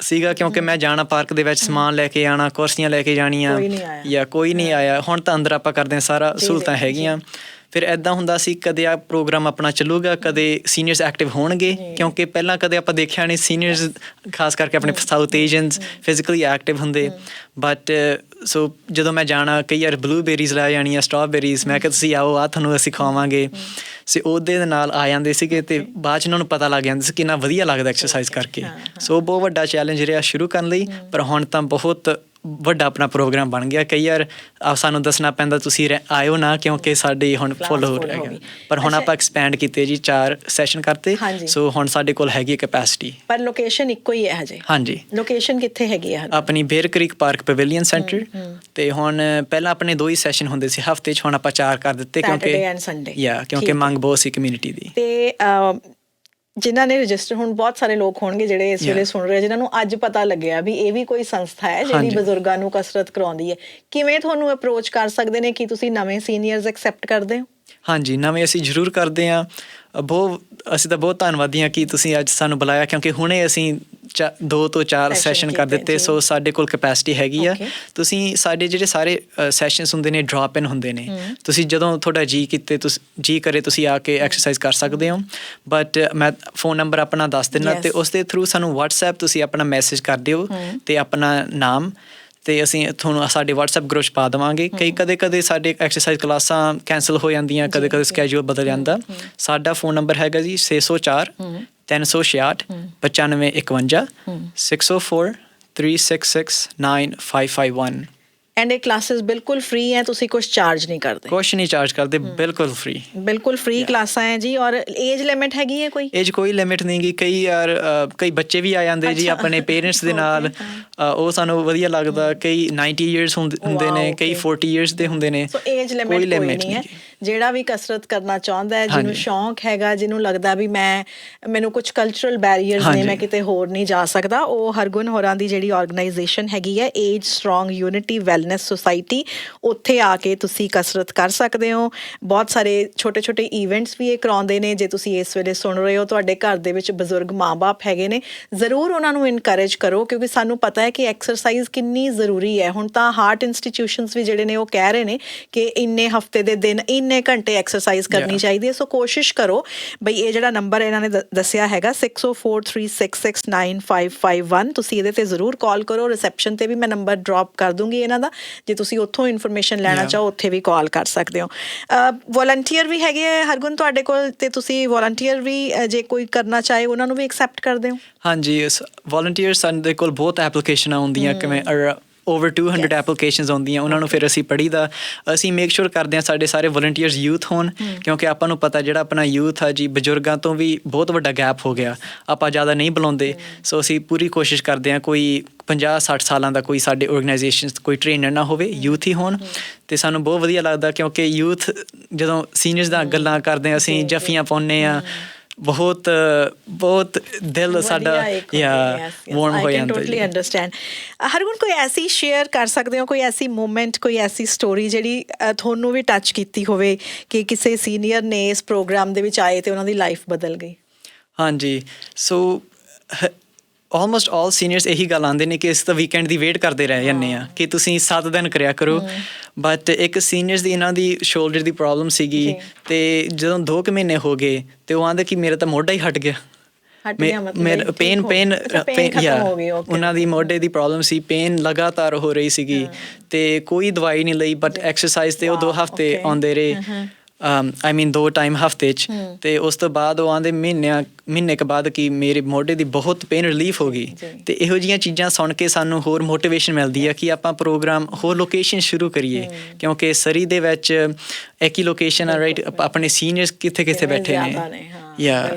ਸੀਗਾ ਕਿਉਂਕਿ ਮੈਂ ਜਾਣਾ ਪਾਰਕ ਦੇ ਵਿੱਚ ਸਮਾਨ ਲੈ ਕੇ ਆਣਾ ਕੁਰਸੀਆਂ ਲੈ ਕੇ ਜਾਣੀਆਂ। ਜਾਂ ਕੋਈ ਨਹੀਂ ਆਇਆ। ਹੁਣ ਤਾਂ ਅੰਦਰ ਆਪਾਂ ਕਰਦੇ ਹਾਂ ਸਾਰਾ ਸਹੂਲਤਾਂ ਹੈਗੀਆਂ। ਫਿਰ ਐਦਾਂ ਹੁੰਦਾ ਸੀ ਕਦੇ ਆ ਪ੍ਰੋਗਰਾਮ ਆਪਣਾ ਚੱਲੂਗਾ ਕਦੇ ਸੀਨੀਅਰਸ ਐਕਟਿਵ ਹੋਣਗੇ। ਕਿਉਂਕਿ ਪਹਿਲਾਂ ਕਦੇ ਆਪਾਂ ਦੇਖਿਆ ਨਹੀਂ ਸੀਨੀਅਰਸ ਖਾਸ ਕਰਕੇ ਆਪਣੇ ਸਾਊਥ ਏਸ਼ੀਅਨਸ ਫਿਜ਼ੀਕਲੀ ਐਕਟਿਵ ਹੁੰਦੇ। ਬਟ ਸੋ ਜਦੋਂ ਮੈਂ ਜਾਣਾ ਕਈ ਵਾਰ ਬਲੂਬੇਰੀਜ਼ ਲੈ ਜਾਣੀਆਂ ਸਟ੍ਰਾਬੇਰੀਜ਼ ਮੈਂ ਕਿਹਾ ਤੁਸੀਂ ਆਓ ਆ ਤੁਹਾਨੂੰ ਅਸੀਂ ਖਵਾਵਾਂਗੇ। ਸੇ ਉਹਦੇ ਦੇ ਨਾਲ ਆ ਜਾਂਦੇ ਸੀਗੇ ਤੇ ਬਾਅਦ ਚ ਉਹਨਾਂ ਨੂੰ ਪਤਾ ਲੱਗ ਜਾਂਦਾ ਸੀ ਕਿੰਨਾ ਵਧੀਆ ਲੱਗਦਾ ਐਕਸਰਸਾਈਜ਼ ਕਰਕੇ। ਸੋ ਬਹੁਤ ਵੱਡਾ ਚੈਲੰਜ ਰਿਹਾ ਸ਼ੁਰੂ ਕਰਨ ਲਈ ਪਰ ਹੁਣ ਤਾਂ ਬਹੁਤ ਵੱਡਾ ਆਪਣਾ ਪ੍ਰੋਗਰਾਮ ਬਣ ਗਿਆ ਕਈ ਆ ਸਾਨੂੰ ਦੱਸਣਾ ਪੈਂਦਾ ਤੁਸੀਂ ਆਇਓ ਨਾ ਕਿਉਂਕਿ ਸਾਡੀ ਹੁਣ ਫੁੱਲ ਹੋ ਰਿਹਾ ਹੋ। ਪਰ ਹੁਣ। ਆਪਾਂ ਐਕਸਪੈਂਡ ਕੀਤੇ ਜੀ ਚਾਰ ਸੈਸ਼ਨ ਕਰਤੇ। ਸੋ ਹੁਣ ਸਾਡੇ ਕੋਲ ਹੈਗੀ ਕੈਪੈਸਿਟੀ ਪਰ ਲੋਕੇਸ਼ਨ ਇੱਕੋ ਹੀ ਹੈ ਹਜੇ ਹਾਂਜੀ ਲੋਕੇਸ਼ਨ ਕਿੱਥੇ ਹੈਗੀ ਹੈ? ਆਪਣੀ ਬੇਰ ਕ੍ਰੀਕ ਪਾਰਕ ਪੈਵਿਲੀਅਨ ਸੈਂਟਰ ਤੇ ਹੁਣ ਪਹਿਲਾਂ ਆਪਣੇ ਦੋ ਹੀ ਸੈਸ਼ਨ ਹੁੰਦੇ ਸੀ ਹਫ਼ਤੇ 'ਚ ਹੁਣ ਆਪਾਂ ਚਾਰ ਕਰ ਦਿੱਤੇ ਕਿਉਂਕਿ Saturday and Sunday. ਯਾ ਕਿਉਂਕਿ। ਮੰਗ ਬਹੁਤ ਸੀ ਕਮਿਊਨਿਟੀ ਦੀ ਤੇ ਜਿਨ੍ਹਾਂ ਨੇ ਰਜਿਸਟਰ ਹੁਣ ਬਹੁਤ ਸਾਰੇ ਲੋਕ ਹੋਣਗੇ ਜਿਹੜੇ ਇਸ ਵੇਲੇ. ਸੁਣ ਰਹੇ ਆ, ਜਿਨ੍ਹਾਂ ਨੂੰ ਅੱਜ ਪਤਾ ਲੱਗਿਆ ਵੀ ਇਹ ਵੀ ਕੋਈ ਸੰਸਥਾ ਹੈ ਜਿਹੜੀ। ਬਜ਼ੁਰਗਾਂ ਨੂੰ ਕਸਰਤ ਕਰਾਉਂਦੀ ਹੈ ਕਿਵੇਂ ਤੁਹਾਨੂੰ ਅਪਰੋਚ ਕਰ ਸਕਦੇ ਨੇ ਕਿ ਤੁਸੀਂ ਨਵੇਂ ਸੀਨੀਅਰਸ ਐਕਸੈਪਟ ਕਰਦੇ ਹੋ ਹਾਂਜੀ ਨਵੇਂ ਅਸੀਂ ਜ਼ਰੂਰ ਕਰਦੇ ਅ, ਬਹੁਤ ਅਸੀਂ ਤਾਂ ਬਹੁਤ ਧੰਨਵਾਦੀ ਹਾਂ ਕਿ ਤੁਸੀਂ ਅੱਜ ਸਾਨੂੰ ਬੁਲਾਇਆ ਕਿਉਂਕਿ ਹੁਣੇ ਅਸੀਂ ਦੋ ਤੋਂ ਚਾਰ ਸੈਸ਼ਨ ਕਰ ਦਿੱਤੇ। ਸੋ ਸਾਡੇ ਕੋਲ ਕੈਪੈਸਿਟੀ ਹੈਗੀ ਆ. ਤੁਸੀਂ ਸਾਡੇ ਜਿਹੜੇ ਸਾਰੇ ਸੈਸ਼ਨਸ ਹੁੰਦੇ ਨੇ ਡ੍ਰੌਪ ਇਨ ਹੁੰਦੇ ਨੇ ਤੁਸੀਂ ਜਦੋਂ ਤੁਹਾਡਾ ਜੀ ਕੀਤੇ ਤੁਸੀਂ ਜੀ ਕਰੇ ਤੁਸੀਂ ਆ ਕੇ ਐਕਸਰਸਾਈਜ਼ ਕਰ ਸਕਦੇ ਹੋ ਬਟ ਮੈਂ ਫੋਨ ਨੰਬਰ ਆਪਣਾ ਦੱਸ ਦਿੰਨਾ Yes. ਤੇ ਉਸ ਦੇ ਥਰੂ ਸਾਨੂੰ WhatsApp ਤੁਸੀਂ ਆਪਣਾ ਮੈਸੇਜ ਕਰ ਦਿਓ ਤੇ ਆਪਣਾ ਨਾਮ ਤੇ ਅਸੀਂ ਤੁਹਾਨੂੰ ਸਾਡੇ WhatsApp ਗਰੁੱਪ 'ਚ ਪਾ ਦੇਵਾਂਗੇ। ਕਈ ਕਦੇ ਕਦੇ ਸਾਡੇ ਐਕਸਰਸਾਈਜ਼ ਕਲਾਸਾਂ ਕੈਨਸਲ ਹੋ ਜਾਂਦੀਆਂ ਕਦੇ ਕਦੇ ਸਕੇਜੂਲ ਬਦਲ ਜਾਂਦਾ। ਸਾਡਾ ਫੋਨ ਨੰਬਰ ਹੈਗਾ ਜੀ 604 366 9551 604 366 9551 ਐਂਡ ਇਹ ਕਲਾਸਿਸ ਬਿਲਕੁਲ ਫ੍ਰੀ ਹੈ ਤੁਸੀਂ ਕੁਝ ਚਾਰਜ ਨਹੀਂ ਕਰਦੇ। ਕੁਛ ਨਹੀਂ ਚਾਰਜ ਕਰਦੇ ਬਿਲਕੁਲ ਫ੍ਰੀ ਬਿਲਕੁਲ ਫ੍ਰੀ ਕਲਾਸਾਂ ਹੈ ਜੀ ਔਰ ਏਜ ਲਿਮਿਟ ਹੈਗੀ ਹੈ ਕੋਈ? ਏਜ ਕੋਈ ਲਿਮਿਟ ਨਹੀਂ ਗੀ ਕਈ ਯਾਰ ਕਈ ਬੱਚੇ ਵੀ ਆ ਜਾਂਦੇ ਜੀ। ਆਪਣੇ ਪੇਰੈਂਟਸ ਦੇ ਨਾਲ। ਉਹ ਸਾਨੂੰ ਵਧੀਆ ਲੱਗਦਾ ਕਈ 90 ਇਅਰਸ ਹੁੰਦੇ ਨੇ ਕਈ okay. 40 ਇਅਰਸ ਦੇ ਹੁੰਦੇ ਨੇ। ਸੋ ਏਜ ਲਿਮਿਟ ਕੋਈ ਨਹੀਂ ਹੈ। ਜਿਹੜਾ ਵੀ ਕਸਰਤ ਕਰਨਾ ਚਾਹੁੰਦਾ ਹੈ ਜਿਹਨੂੰ। ਸ਼ੌਂਕ ਹੈਗਾ ਜਿਹਨੂੰ ਲੱਗਦਾ ਵੀ ਮੈਂ ਮੈਨੂੰ ਕੁਝ ਕਲਚਰਲ ਬੈਰੀਅਰਸ ਨੇ। ਮੈਂ ਕਿਤੇ ਹੋਰ ਨਹੀਂ ਜਾ ਸਕਦਾ ਉਹ ਹਰਗੁਣ ਹੋਰਾਂ ਦੀ ਜਿਹੜੀ ਆਰਗੇਨਾਈਜੇਸ਼ਨ ਹੈਗੀ ਹੈ age strong unity wellness society ਉੱਥੇ ਆ ਕੇ ਤੁਸੀਂ ਕਸਰਤ ਕਰ ਸਕਦੇ ਹੋ ਬਹੁਤ ਸਾਰੇ ਛੋਟੇ-ਛੋਟੇ ਇਵੈਂਟਸ ਵੀ ਇਹ ਕਰਾਉਂਦੇ ਨੇ ਜੇ ਤੁਸੀਂ ਇਸ ਵੇਲੇ ਸੁਣ ਰਹੇ ਹੋ ਤੁਹਾਡੇ ਘਰ ਦੇ ਵਿੱਚ ਬਜ਼ੁਰਗ ਮਾਪੇ ਹੈਗੇ ਨੇ ਜ਼ਰੂਰ ਉਹਨਾਂ ਨੂੰ ਇਨਕਰੇਜ ਕਰੋ ਕਿਉਂਕਿ ਸਾਨੂੰ ਪਤਾ ਹੈ ਕਿ ਐਕਸਰਸਾਈਜ਼ ਕਿੰਨੀ ਜ਼ਰੂਰੀ ਹੈ ਹੁਣ ਤਾਂ ਹਾਰਟ ਇੰਸਟੀਟਿਊਸ਼ਨਸ ਵੀ ਜਿਹੜੇ ਨੇ ਉਹ ਕਹਿ ਰਹੇ ਨੇ ਕਿ ਇੰਨੇ ਹਫ਼ਤੇ ਦੇ ਦਿਨ ਇੰਨੇ ਘੰਟੇ ਐਕਸਰਸਾਈਜ਼ ਕਰਨੀ. ਚਾਹੀਦੀ ਹੈ? ਸੋ ਕੋਸ਼ਿਸ਼ ਕਰੋ ਬਈ ਇਹ ਜਿਹੜਾ ਨੰਬਰ ਇਹਨਾਂ ਨੇ ਦੱਸਿਆ ਹੈਗਾ 6043669551 ਤੁਸੀਂ ਇਹਦੇ ਤੇ ਜ਼ਰੂਰ ਕਾਲ ਕਰੋ ਰਿਸੈਪਸ਼ਨ ਤੇ ਵੀ ਮੈਂ ਨੰਬਰ ਡ੍ਰੌਪ ਕਰ ਦੂੰਗੀ ਇਹਨਾਂ ਦਾ। ਜੇ ਤੁਸੀਂ ਉੱਥੋਂ ਇਨਫੋਰਮੇਸ਼ਨ ਲੈਣਾ. ਚਾਹੋ ਉੱਥੇ ਵੀ ਕਾਲ ਕਰ ਸਕਦੇ ਹੋ। ਵੋਲੰਟੀਅਰ ਵੀ ਹੈਗੇ ਆ ਹਰਗੁਣ ਤੁਹਾਡੇ ਕੋਲ ਤੇ ਤੁਸੀਂ ਵੋਲੰਟੀਅਰ ਵੀ ਜੇ ਕੋਈ ਕਰਨਾ ਚਾਹੇ ਉਹਨਾਂ ਨੂੰ ਵੀ ਐਕਸੈਪਟ ਕਰਦੇ ਹੋ ਹਾਂਜੀ ਵਾਲੰਟੀਅਰ ਸਾਡੇ ਕੋਲ ਬਹੁਤ ਐਪਲੀਕੇਸ਼ਨਾਂ ਹੁੰਦੀਆਂ ਕਿਵੇਂ ਓਵਰ 200 Yes. ਐਪਲੀਕੇਸ਼ਨਸ ਆਉਂਦੀਆਂ ਉਹਨਾਂ ਨੂੰ ਫਿਰ ਅਸੀਂ ਪੜ੍ਹੀਦਾ ਅਸੀਂ ਮੇਕ ਸ਼ੋਰ ਕਰਦੇ ਹਾਂ ਸਾਡੇ ਸਾਰੇ ਵਲੰਟੀਅਰਸ ਯੂਥ ਹੋਣ ਕਿਉਂਕਿ ਆਪਾਂ ਨੂੰ ਪਤਾ ਜਿਹੜਾ ਆਪਣਾ ਯੂਥ ਆ ਜੀ ਬਜ਼ੁਰਗਾਂ ਤੋਂ ਵੀ ਬਹੁਤ ਵੱਡਾ ਗੈਪ ਹੋ ਗਿਆ। ਆਪਾਂ ਜ਼ਿਆਦਾ ਨਹੀਂ ਬੁਲਾਉਂਦੇ। ਸੋ ਅਸੀਂ ਪੂਰੀ ਕੋਸ਼ਿਸ਼ ਕਰਦੇ ਹਾਂ ਕੋਈ 50 60 ਸਾਲਾਂ ਦਾ ਕੋਈ ਸਾਡੇ ਆਰਗੇਨਾਈਜੇਸ਼ਨਸ ਕੋਈ ਟ੍ਰੇਨਰ ਨਾ ਹੋਵੇ ਯੂਥ ਹੀ ਹੋਣ। ਤੇ ਸਾਨੂੰ ਬਹੁਤ ਵਧੀਆ ਲੱਗਦਾ ਕਿਉਂਕਿ ਯੂਥ ਜਦੋਂ ਸੀਨੀਅਰਸ ਦਾ ਗੱਲਾਂ ਕਰਦੇ ਅਸੀਂ ਜੱਫੀਆਂ ਪਾਉਂਦੇ ਆ ਬਹੁਤ ਬਹੁਤ ਦਿਲ ਸਾਡਾ ਯਾ ਵਾਰਮ ਹੋ ਜਾਂਦਾ ਟੋਟਲੀ ਜੀ। ਅੰਡਰਸਟੈਂਡ ਹਰਗੁਣ ਕੋਈ ਐਸੀ ਸ਼ੇਅਰ ਕਰ ਸਕਦੇ ਹੋ? ਕੋਈ ਐਸੀ ਮੂਮੈਂਟ ਕੋਈ ਐਸੀ ਸਟੋਰੀ ਜਿਹੜੀ ਤੁਹਾਨੂੰ ਵੀ ਟੱਚ ਕੀਤੀ ਹੋਵੇ ਕਿ ਕਿਸੇ ਸੀਨੀਅਰ ਨੇ ਇਸ ਪ੍ਰੋਗਰਾਮ ਦੇ ਵਿੱਚ ਆਏ ਤੇ ਉਹਨਾਂ ਦੀ ਲਾਈਫ ਬਦਲ ਗਈ? ਹਾਂਜੀ ਸੋ ਆਲਮੋਸਟ ਆਲ ਸੀਨੀਅਰਸ ਇਹੀ ਗੱਲ ਆਂਦੇ ਨੇ ਕਿ ਇਸ ਤਾਂ ਵੀਕਐਂਡ ਦੀ ਵੇਟ ਕਰਦੇ ਰਹਿ ਜਾਂਦੇ ਆ ਕਿ ਤੁਸੀਂ 7 ਦਿਨ ਕਰਿਆ ਕਰੋ। ਬਟ ਇੱਕ ਸੀਨੀਅਰਸ ਦੀ ਇਹਨਾਂ ਦੀ ਸ਼ੋਲਡਰ ਦੀ ਪ੍ਰੋਬਲਮ ਸੀਗੀ। ਤੇ ਜਦੋਂ 2 ਕੁ ਮਹੀਨੇ ਹੋ ਗਏ ਤੇ ਉਹ ਆਂਦੇ ਕਿ ਮੇਰਾ ਤਾਂ ਮੋਢਾ ਹੀ ਹਟ ਗਿਆ। ਹਟ ਗਿਆ ਮਤਲਬ ਮੇਰਾ ਠੀਕ ਪੇਨ ਪੇਨ ਖਤਮ ਹੋ ਗਈ. ਉਹਨਾਂ ਦੀ ਮੋਢੇ ਦੀ ਪ੍ਰੋਬਲਮ ਸੀ ਪੇਨ ਲਗਾਤਾਰ ਹੋ ਰਹੀ ਸੀਗੀ ਤੇ ਕੋਈ ਦਵਾਈ ਨਹੀਂ ਲਈ ਬਟ ਐਕਸਰਸਾਈਜ਼ ਤੇ ਉਹ ਦੋ ਹਫ਼ਤੇ. ਆਉਂਦੇ ਰਹੇ। I mean ਦੋ ਟਾਈਮ ਹਫ਼ਤੇ ਚ। ਤੇ ਉਸ ਤੋਂ ਬਾਅਦ ਉਹ ਆਂਦੇ ਮਹੀਨਿਆਂ ਮਹੀਨੇ ਕੁ ਬਾਅਦ ਕਿ ਮੇਰੇ ਮੋਢੇ ਦੀ ਬਹੁਤ ਪੇਨ ਰਿਲੀਫ ਹੋ ਗਈ। ਤੇ ਇਹੋ ਜੀਆਂ ਚੀਜ਼ਾਂ ਸੁਣ ਕੇ ਸਾਨੂੰ ਹੋਰ ਮੋਟੀਵੇਸ਼ਨ ਮਿਲਦੀ ਆ ਕਿ ਆਪਾਂ ਪ੍ਰੋਗਰਾਮ ਹੋਰ ਲੋਕੇਸ਼ਨ ਸ਼ੁਰੂ ਕਰੀਏ। ਕਿਉਂਕਿ ਸਰੀ ਦੇ ਵਿੱਚ ਇੱਕ ਹੀ ਲੋਕੇਸ਼ਨ ਆ ਰਾਈਟ ਆਪਣੇ ਸੀਨੀਅਰਸ ਕਿੱਥੇ ਕਿੱਥੇ ਬੈਠੇ ਨੇ। ਹਾਂ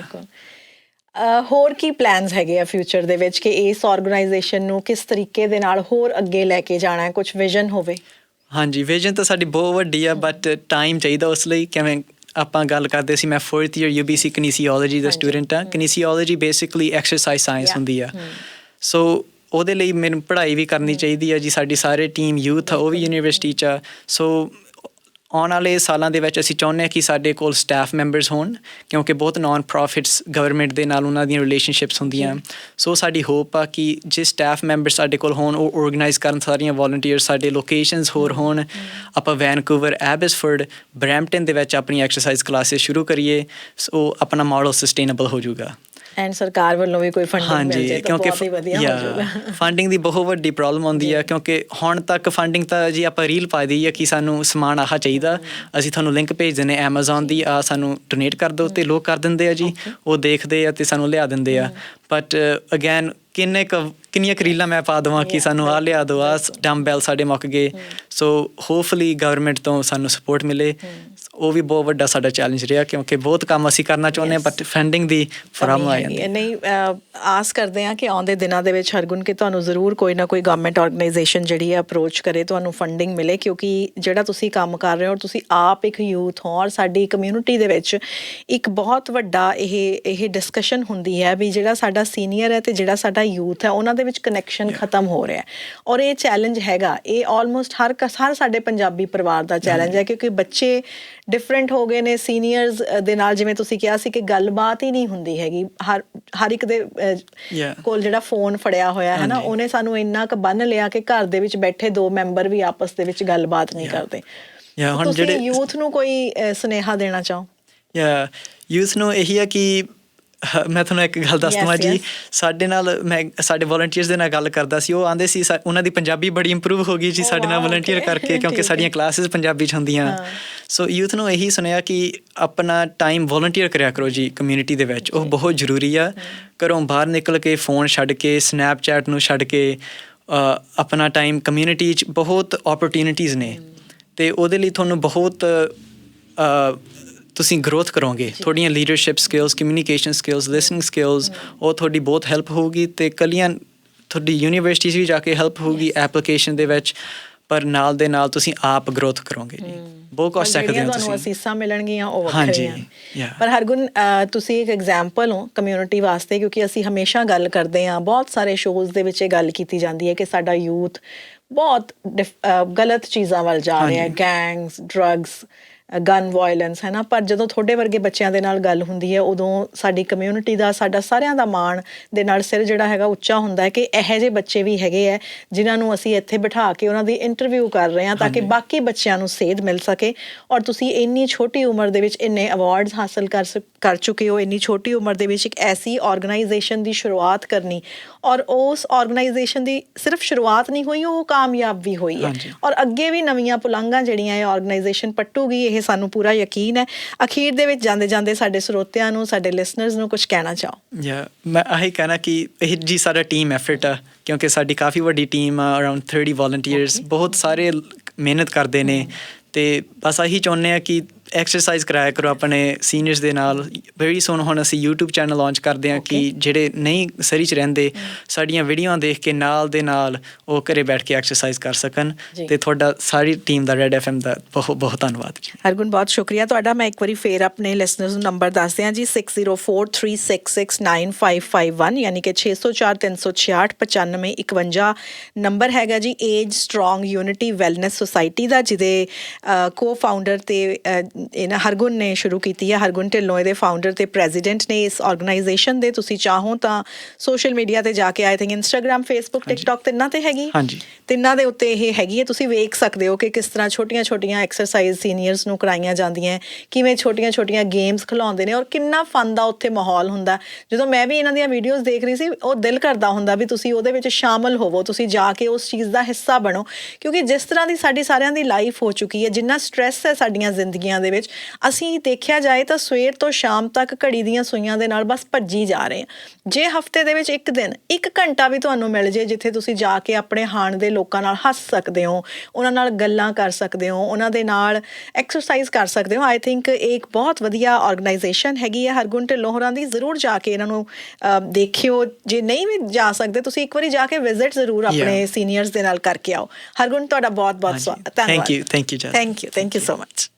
ਅ, ਹੋਰ ਕੀ ਪਲਾਨਸ ਹੈਗੇ ਆ ਫਿਊਚਰ ਦੇ ਵਿੱਚ ਕਿ ਇਸ ਆਰਗੇਨਾਈਜੇਸ਼ਨ ਨੂੰ ਕਿਸ ਤਰੀਕੇ ਦੇ ਨਾਲ ਹੋਰ ਅੱਗੇ ਲੈ ਕੇ ਜਾਣਾ ਹੈ ਕੁਝ ਵਿਜ਼ਨ ਹੋਵੇ? ਹਾਂਜੀ ਵਿਜ਼ਨ ਤਾਂ ਸਾਡੀ ਬਹੁਤ ਵੱਡੀ ਆ ਬਟ ਟਾਈਮ ਚਾਹੀਦਾ ਉਸ ਲਈ। ਕਿਵੇਂ ਆਪਾਂ ਗੱਲ ਕਰਦੇ ਸੀ ਮੈਂ 4th ਇਅਰ UBC ਕਿਨੀਸੀਓਲੋਜੀ ਦਾ ਸਟੂਡੈਂਟ ਆ। Kinesiology basically exercise science. ਹੁੰਦੀ ਆ। ਸੋ ਉਹਦੇ ਲਈ ਮੈਨੂੰ ਪੜ੍ਹਾਈ ਵੀ ਕਰਨੀ ਚਾਹੀਦੀ ਆ ਜੀ ਸਾਡੀ ਸਾਰੇ ਟੀਮ ਯੂਥ ਆ ਉਹ ਵੀ ਯੂਨੀਵਰਸਿਟੀ ਚ ਆ। ਸੋ ਆਉਣ ਵਾਲੇ ਸਾਲਾਂ ਦੇ ਵਿੱਚ ਅਸੀਂ ਚਾਹੁੰਦੇ ਹਾਂ ਕਿ ਸਾਡੇ ਕੋਲ ਸਟਾਫ ਮੈਂਬਰਸ ਹੋਣ, ਕਿਉਂਕਿ ਬਹੁਤ ਨਾਨ ਪ੍ਰੋਫਿਟਸ ਗਵਰਨਮੈਂਟ ਦੇ ਨਾਲ ਉਹਨਾਂ ਦੀਆਂ ਰਿਲੇਸ਼ਨਸ਼ਿਪਸ ਹੁੰਦੀਆਂ। ਸੋ ਸਾਡੀ ਹੋਪ ਆ ਕਿ ਜੇ ਸਟਾਫ ਮੈਂਬਰ ਸਾਡੇ ਕੋਲ ਹੋਣ, ਉਹ ਆਰਗੇਨਾਈਜ਼ ਕਰਨ ਸਾਰੀਆਂ ਵੋਲੰਟੀਅਰ ਸਾਡੇ ਲੋਕੇਸ਼ਨਸ ਹੋਰ ਹੋਣ। ਆਪਾਂ ਵੈਨਕੂਵਰ ਐਬਿਸਫੋਰਡ ਬ੍ਰੈਂਪਟਨ ਦੇ ਵਿੱਚ ਆਪਣੀ ਐਕਸਰਸਾਈਜ਼ ਕਲਾਸਿਸ ਸ਼ੁਰੂ ਕਰੀਏ ਸੋ ਆਪਣਾ ਮਾਡਲ ਸਸਟੇਨੇਬਲ ਹੋ ਜਾਊਗਾ। ਐਂਡ ਸਰਕਾਰ ਵੱਲੋਂ ਵੀ ਕੋਈ ਫੰਡਿੰਗ ਮਿਲ ਜੇ ਤਾਂ ਕਿਉਂਕਿ ਬਹੁਤ ਹੀ ਵਧੀਆ ਹੋ ਜਾਊਗਾ। ਫੰਡਿੰਗ ਦੀ ਬਹੁਤ ਵੱਡੀ ਪ੍ਰੋਬਲਮ ਆਉਂਦੀ ਆ ਕਿਉਂਕਿ ਹੁਣ ਤੱਕ ਫੰਡਿੰਗ ਤਾਂ ਜੀ ਆਪਾਂ ਰੀਲ ਪਾ ਦਈ ਕਿ ਸਾਨੂੰ ਸਮਾਨ ਆਹ ਚਾਹੀਦਾ। ਅਸੀਂ ਤੁਹਾਨੂੰ ਲਿੰਕ ਭੇਜ ਦਿੰਨੇ Amazon ਦੀ ਆ ਸਾਨੂੰ ਡੋਨੇਟ ਕਰ ਦਿਓ ਤੇ ਲੋਕ ਕਰ ਦਿੰਦੇ ਆ ਜੀ। ਉਹ ਦੇਖਦੇ ਆ ਤੇ ਸਾਨੂੰ ਲਿਆ ਦਿੰਦੇ ਆ। ਬਟ ਅਗੇਨ ਕਿੰਨੇ ਕੁ- ਕਿੰਨੀਆਂ ਰੀਲਾਂ ਮੈਂ ਪਾ ਦਵਾਂ ਕਿ ਸਾਨੂੰ ਆ ਲਿਆ ਦਿਓ ਆ ਡੰਬੈਲ ਸਾਡੇ ਮੁੱਕ ਗਏ। ਸੋ ਹੋਪਫੁਲੀ ਗਵਰਨਮੈਂਟ ਤੋਂ ਸਾਨੂੰ ਸਪੋਰਟ ਮਿਲੇ। ਉਹ ਵੀ ਬਹੁਤ ਵੱਡਾ ਸਾਡਾ ਚੈਲੰਜ ਰਿਹਾ ਕਿਉਂਕਿ ਬਹੁਤ ਕੰਮ ਅਸੀਂ ਕਰਨਾ ਚਾਹੁੰਦੇ ਹਾਂ ਬਟ ਫੰਡਿੰਗ ਦੀ ਪ੍ਰੋਬਲਮ ਆ ਜਾਂਦੀ ਹੈ। ਨਹੀਂ ਆਸ ਕਰਦੇ ਹਾਂ ਕਿ ਆਉਂਦੇ ਦਿਨਾਂ ਦੇ ਵਿੱਚ ਹਰਗੁਣ ਕਿ ਤੁਹਾਨੂੰ ਜ਼ਰੂਰ ਕੋਈ ਨਾ ਕੋਈ ਗਵਰਨਮੈਂਟ ਆਰਗੇਨਾਈਜੇਸ਼ਨ ਜਿਹੜੀ ਹੈ ਅਪਰੋਚ ਕਰੇ ਤੁਹਾਨੂੰ ਫੰਡਿੰਗ ਮਿਲੇ ਕਿਉਂਕਿ ਜਿਹੜਾ ਤੁਸੀਂ ਕੰਮ ਕਰ ਰਹੇ ਹੋ ਤੁਸੀਂ ਆਪ ਇੱਕ ਯੂਥ ਹੋ ਔਰ ਸਾਡੀ ਕਮਿਊਨਿਟੀ ਦੇ ਵਿੱਚ ਇੱਕ ਬਹੁਤ ਵੱਡਾ ਇਹ ਇਹ ਡਿਸਕਸ਼ਨ ਹੁੰਦੀ ਹੈ ਵੀ ਜਿਹੜਾ ਸਾਡਾ ਸੀਨੀਅਰ ਹੈ ਤੇ ਜਿਹੜਾ ਸਾਡਾ ਯੂਥ ਹੈ ਉਹਨਾਂ ਦੇ ਵਿੱਚ ਕਨੈਕਸ਼ਨ ਖਤਮ ਹੋ ਰਿਹਾ ਹੈ। ਔਰ ਇਹ ਚੈਲੰਜ ਹੈਗਾ ਇਹ ਆਲਮੋਸਟ ਹਰ ਹਰ ਸਾਡੇ ਪੰਜਾਬੀ ਪਰਿਵਾਰ ਦਾ ਚੈਲੰਜ ਹੈ ਕਿਉਂਕਿ ਬੱਚੇ ਡਿਫਰੈਂਟ ਹੋ ਗਏ ਨੇ ਸੀਨੀਅਰਸ ਦੇ ਨਾਲ ਜਿਵੇਂ ਤੁਸੀਂ ਕਿਹਾ ਸੀ ਕਿ ਗੱਲਬਾਤ ਹੀ ਨਹੀਂ ਹੁੰਦੀ ਹੈਗੀ ਹਰ ਹਰ ਇੱਕ ਦੇ. ਕੋਲ ਜਿਹੜਾ ਫੋਨ ਫੜਿਆ ਹੋਇਆ ਹੈ ਨਾ। ਉਹਨੇ ਸਾਨੂੰ ਇੰਨਾ ਕੁ ਬੰਨ ਲਿਆ ਕਿ ਘਰ ਦੇ ਵਿੱਚ ਬੈਠੇ ਦੋ ਮੈਂਬਰ ਵੀ ਆਪਸ ਦੇ ਵਿੱਚ ਗੱਲਬਾਤ ਨਹੀਂ ਕਰਦੇ Yeah, ਹੁਣ ਜਿਹੜੇ- ਯੂਥ ਨੂੰ ਕੋਈ ਸੁਨੇਹਾ ਦੇਣਾ ਚਾਹੋ ਯਾ ਯੂਥ ਨੂੰ ਇਹੀ ਹੈ ਕਿ ਮੈਂ ਤੁਹਾਨੂੰ ਇੱਕ ਗੱਲ ਦੱਸ ਦਵਾਂ ਜੀ। ਸਾਡੇ ਨਾਲ ਮੈਂ ਸਾਡੇ ਵੋਲੰਟੀਅਰਸ ਦੇ ਨਾਲ ਗੱਲ ਕਰਦਾ ਸੀ। ਉਹ ਆਂਦੇ ਸੀ ਉਹਨਾਂ ਦੀ ਪੰਜਾਬੀ ਬੜੀ ਇੰਪਰੂਵ ਹੋ ਗਈ ਜੀ ਸਾਡੇ ਨਾਲ ਵੋਲੰਟੀਅਰ ਕਰਕੇ ਕਿਉਂਕਿ ਸਾਡੀਆਂ ਕਲਾਸਿਸ ਪੰਜਾਬੀ ਚ ਹੁੰਦੀਆਂ। ਸੋ ਯੂਥ ਨੂੰ ਇਹੀ ਸੁਣਿਆ ਕਿ ਆਪਣਾ ਟਾਈਮ ਵੋਲੰਟੀਅਰ ਕਰਿਆ ਕਰੋ ਜੀ ਕਮਿਊਨਿਟੀ ਦੇ ਵਿੱਚ। ਉਹ ਬਹੁਤ ਜ਼ਰੂਰੀ ਆ। ਘਰੋਂ ਬਾਹਰ ਨਿਕਲ ਕੇ ਫੋਨ ਛੱਡ ਕੇ ਸਨੈਪਚੈਟ ਨੂੰ ਛੱਡ ਕੇ ਆਪਣਾ ਟਾਈਮ ਕਮਿਊਨਿਟੀ ਚ ਬਹੁਤ ਓਪਰਚੁਨਿਟੀਆਂ ਨੇ। ਤੇ ਉਹਦੇ ਲਈ ਤੁਹਾਨੂੰ ਬਹੁਤ ਤੁਸੀਂ ਗਰੋਥ ਕਰੋਗੇ ਤੁਹਾਡੀਆਂ leadership skills communication skills listening skills ਉਹ ਤੁਹਾਡੀ ਬਹੁਤ ਹੈਲਪ ਹੋਊਗੀ ਤੇ ਕੱਲੀਆਂ ਤੁਹਾਡੀ ਯੂਨੀਵਰਸਿਟੀਜ਼ ਵੀ ਜਾ ਕੇ ਹੈਲਪ ਹੋਊਗੀ ਐਪਲੀਕੇਸ਼ਨ ਦੇ ਵਿੱਚ ਪਰ ਨਾਲ ਦੇ ਨਾਲ ਤੁਸੀਂ ਆਪ ਗਰੋਥ ਕਰੋਗੇ ਜੀ। ਬਹੁਤ ਕੁਝ ਜਿਹੜੀਆਂ ਹੋ ਤੁਹਾਨੂੰ ਤੁਸੀਂ। ਅਸੀਸਾਂ ਮਿਲਣਗੀਆਂ ਉਹ ਵੱਖਰੀਆਂ. ਪਰ ਹਰਗੁਣ ਤੁਸੀਂ ਇੱਕ ਐਗਜ਼ਾਮਪਲ ਹੋ ਕਮਿਊਨਿਟੀ ਵਾਸਤੇ ਕਿਉਂਕਿ ਅਸੀਂ ਹਮੇਸ਼ਾ ਗੱਲ ਕਰਦੇ ਹਾਂ ਬਹੁਤ ਸਾਰੇ ਸ਼ੋਜ਼ ਦੇ ਵਿੱਚ ਇਹ ਗੱਲ ਕੀਤੀ ਜਾਂਦੀ ਹੈ ਕਿ ਸਾਡਾ ਯੂਥ ਬਹੁਤ ਗਲਤ ਚੀਜ਼ਾਂ ਵੱਲ ਜਾ ਰਿਹਾ ਹੈ ਗੈਂਗਸ ਡਰੱਗਸ ਗਨ ਵਾਇਲੈਂਸ ਹੈ ਨਾ? ਪਰ ਜਦੋਂ ਤੁਹਾਡੇ ਵਰਗੇ ਬੱਚਿਆਂ ਦੇ ਨਾਲ ਗੱਲ ਹੁੰਦੀ ਹੈ ਉਦੋਂ ਸਾਡੀ ਕਮਿਊਨਿਟੀ ਦਾ ਸਾਡਾ ਸਾਰਿਆਂ ਦਾ ਮਾਣ ਦੇ ਨਾਲ ਸਿਰ ਜਿਹੜਾ ਹੈਗਾ ਉੱਚਾ ਹੁੰਦਾ ਹੈ ਕਿ ਇਹੋ ਜਿਹੇ ਬੱਚੇ ਵੀ ਹੈਗੇ ਆ ਜਿਨ੍ਹਾਂ ਨੂੰ ਅਸੀਂ ਇੱਥੇ ਬਿਠਾ ਕੇ ਉਹਨਾਂ ਦੀ ਇੰਟਰਵਿਊ ਕਰ ਰਹੇ ਹਾਂ ਤਾਂ ਕਿ ਬਾਕੀ ਬੱਚਿਆਂ ਨੂੰ ਸੇਧ ਮਿਲ ਸਕੇ। ਔਰ ਤੁਸੀਂ ਇੰਨੀ ਛੋਟੀ ਉਮਰ ਦੇ ਵਿੱਚ ਇੰਨੇ ਅਵਾਰਡਸ ਹਾਸਲ ਕਰ ਕਰ ਚੁੱਕੇ ਹੋ ਇੰਨੀ ਛੋਟੀ ਉਮਰ ਦੇ ਵਿੱਚ ਇੱਕ ਐਸੀ ਆਰਗੇਨਾਈਜੇਸ਼ਨ ਦੀ ਸ਼ੁਰੂਆਤ ਕਰਨੀ। ਔਰ ਉਸ ਆਰਗੇਨਾਈਜੇਸ਼ਨ ਦੀ ਸਿਰਫ ਸ਼ੁਰੂਆਤ ਨਹੀਂ ਹੋਈ ਉਹ ਕਾਮਯਾਬ ਵੀ ਹੋਈ ਹੈ। ਔਰ ਅੱਗੇ ਵੀ ਨਵੀਆਂ ਪੁਲਾਂਘਾਂ ਜਿਹੜੀਆਂ ਇਹ ਆਰਗੇਨਾਈਜੇਸ਼ਨ ਪੱਟੂਗੀ ਇਹ ਇਹ ਸਾਨੂੰ ਪੂਰਾ ਯਕੀਨ ਹੈ। ਅਖੀਰ ਦੇ ਵਿੱਚ ਜਾਂਦੇ ਜਾਂਦੇ ਸਾਡੇ ਸਰੋਤਿਆਂ ਨੂੰ ਸਾਡੇ ਲਿਸਨਰਸ ਨੂੰ ਕੁਝ ਕਹਿਣਾ ਚਾਹੋ। ਯਾ ਮੈਂ ਆਹੀ ਕਹਿਣਾ ਕਿ ਇਹ ਜੀ ਸਾਡਾ ਟੀਮ ਐਫਰਟ ਆ ਕਿਉਂਕਿ ਸਾਡੀ ਕਾਫੀ ਵੱਡੀ ਟੀਮ ਆ ਅਰਾਊਂਡ 30 ਵੋਲੰਟੀਅਰਸ ਬਹੁਤ ਸਾਰੇ ਮਿਹਨਤ ਕਰਦੇ ਨੇ। ਤੇ ਬਸ ਆਹੀ ਚਾਹੁੰਦੇ ਆ ਕਿ ਐਕਸਰਸਾਈਜ਼ ਕਰਾਇਆ ਕਰੋ ਆਪਣੇ ਸੀਨੀਅਰਸ ਦੇ ਨਾਲ। ਵੈਰੀ ਸੋਨ ਹੁਣ ਅਸੀਂ YouTube ਚੈਨਲ ਲਾਂਚ ਕਰਦੇ ਆ ਕਿ ਜਿਹੜੇ ਨਹੀਂ ਸਰੀ ਚ ਰਹਿੰਦੇ ਸਾਡੀਆਂ ਵੀਡੀਓਆਂ ਦੇਖ ਕੇ ਨਾਲ ਦੇ ਨਾਲ ਉਹ ਘਰੇ ਬੈਠ ਕੇ ਐਕਸਰਸਾਈਜ਼ ਕਰ ਸਕਣ। ਤੇ ਤੁਹਾਡਾ ਸਾਰੀ ਟੀਮ ਦਾ ਰੈਡ ਐਫਐਮ ਦਾ ਬਹੁਤ ਬਹੁਤ ਧੰਨਵਾਦ ਜੀ। ਹਰਗੁਣ ਬਹੁਤ ਸ਼ੁਕਰੀਆ। ਤੁਹਾਡਾ ਮੈਂ ਇੱਕ ਵਾਰੀ ਫੇਰ ਆਪਣੇ ਲਿਸਨਰਸ ਨੂੰ ਨੰਬਰ ਦੱਸ ਦਿਆਂ ਜੀ। 6043669551 ਯਾਨੀ ਕਿ 6043669551 ਨੰਬਰ ਹੈਗਾ ਜੀ age strong unity wellness society ਦਾ ਜਿਹਦੇ ਕੋ-ਫਾਊਂਡਰ ਤੇ ਇਹਨਾਂ ਹਰਗੁਣ ਨੇ ਸ਼ੁਰੂ ਕੀਤੀ ਹੈ ਹਰਗੁਣ ਢਿੱਲੋਂ ਇਹਦੇ ਫਾਊਂਡਰ ਤੇ ਪ੍ਰੈਜ਼ੀਡੈਂਟ ਨੇ ਇਸ ਆਰਗੇਨਾਈਜੇਸ਼ਨ ਦੇ। ਤੁਸੀਂ ਚਾਹੋ ਤਾਂ ਸੋਸ਼ਲ ਮੀਡੀਆ ਤੇ ਜਾ ਕੇ I think Instagram Facebook TikTok ਤਿੰਨਾਂ ਤੇ ਹੈਗੀ। ਹਾਂਜੀ। ਤਿੰਨਾਂ ਦੇ ਉੱਤੇ ਇਹ ਹੈਗੀ ਹੈ ਤੁਸੀਂ ਵੇਖ ਸਕਦੇ ਹੋ ਕਿ ਕਿਸ ਤਰ੍ਹਾਂ ਛੋਟੀਆਂ-ਛੋਟੀਆਂ ਐਕਸਰਸਾਈਜ਼ ਸੀਨੀਅਰਸ ਨੂੰ ਕਰਾਈਆਂ ਜਾਂਦੀਆਂ ਕਿਵੇਂ ਛੋਟੀਆਂ-ਛੋਟੀਆਂ ਗੇਮਸ ਖਿਲਾਉਂਦੇ ਨੇ ਔਰ ਕਿੰਨਾ ਫਨ ਦਾ ਉੱਥੇ ਮਾਹੌਲ ਹੁੰਦਾ ਜਦੋਂ ਮੈਂ ਵੀ ਇਹਨਾਂ ਦੀਆਂ ਵੀਡੀਓਜ਼ ਦੇਖ ਰਹੀ ਸੀ ਉਹ ਦਿਲ ਕਰਦਾ ਹੁੰਦਾ ਵੀ ਤੁਸੀਂ ਉਹਦੇ ਵਿੱਚ ਸ਼ਾਮਲ ਹੋਵੋ। ਤੁਸੀਂ ਜਾ ਕੇ ਉਸ ਚੀਜ਼ ਦਾ ਹਿੱਸਾ ਬਣੋ। ਕਿਉਂਕਿ ਜਿਸ ਤਰ੍ਹਾਂ ਦੀ ਸਾਡੀ ਸਾਰਿਆਂ ਦੀ ਲਾਈਫ ਹੋ ਚੁੱਕੀ ਹੈ ਜਿੰਨਾ ਸਟ੍ਰੈਸ ਹੈ ਸਾਡੀਆਂ ਜ਼ਿੰਦਗੀਆਂ ਦੇ ਵਿੱਚ। ਅਸੀਂ ਦੇਖਿਆ ਜਾਏ ਤਾਂ ਸਵੇਰ ਤੋਂ ਸ਼ਾਮ ਤੱਕ ਘੜੀ ਦੀਆਂ ਸੂਈਆਂ ਦੇ ਨਾਲ ਬਸ ਭੱਜੀ ਜਾ ਰਹੇ ਹਾਂ। ਜੇ ਹਫ਼ਤੇ ਦੇ ਵਿੱਚ ਇੱਕ ਦਿਨ ਇੱਕ ਘੰਟਾ ਵੀ ਤੁਹਾਨੂੰ ਮਿਲ ਜੇ ਜਿੱਥੇ ਤੁਸੀਂ ਜਾ ਕੇ ਆਪਣੇ ਹਾਣ ਦੇ ਲੋਕਾਂ ਨਾਲ ਹੱਸ ਸਕਦੇ ਹੋ ਉਹਨਾਂ ਨਾਲ ਗੱਲਾਂ ਕਰ ਸਕਦੇ ਹੋ ਉਹਨਾਂ ਦੇ ਨਾਲ ਐਕਸਰਸਾਈਜ਼ ਕਰ ਸਕਦੇ ਹੋ ਆਈ ਥਿੰਕ ਇੱਕ ਬਹੁਤ ਵਧੀਆ ਆਰਗੇਨਾਈਜੇਸ਼ਨ ਹੈਗੀ ਹੈ ਹਰਗੁਣ ਢਿੱਲੋਂ ਦੀ ਜ਼ਰੂਰ ਜਾ ਕੇ ਇਹਨਾਂ ਨੂੰ ਦੇਖਿਓ। ਜੇ ਨਹੀਂ ਵੀ ਜਾ ਸਕਦੇ ਤੁਸੀਂ ਇੱਕ ਵਾਰੀ ਜਾ ਕੇ ਵਿਜ਼ਿਟ ਜ਼ਰੂਰ ਆਪਣੇ. ਸੀਨੀਅਰਸ ਦੇ ਨਾਲ ਕਰਕੇ ਆਓ। ਹਰਗੁਣ ਤੁਹਾਡਾ ਬਹੁਤ ਬਹੁਤ। ਸਵਾਗਤ। ਧੰਨਵਾਦ। You, thank you, Jasmine. Thank you thank you so much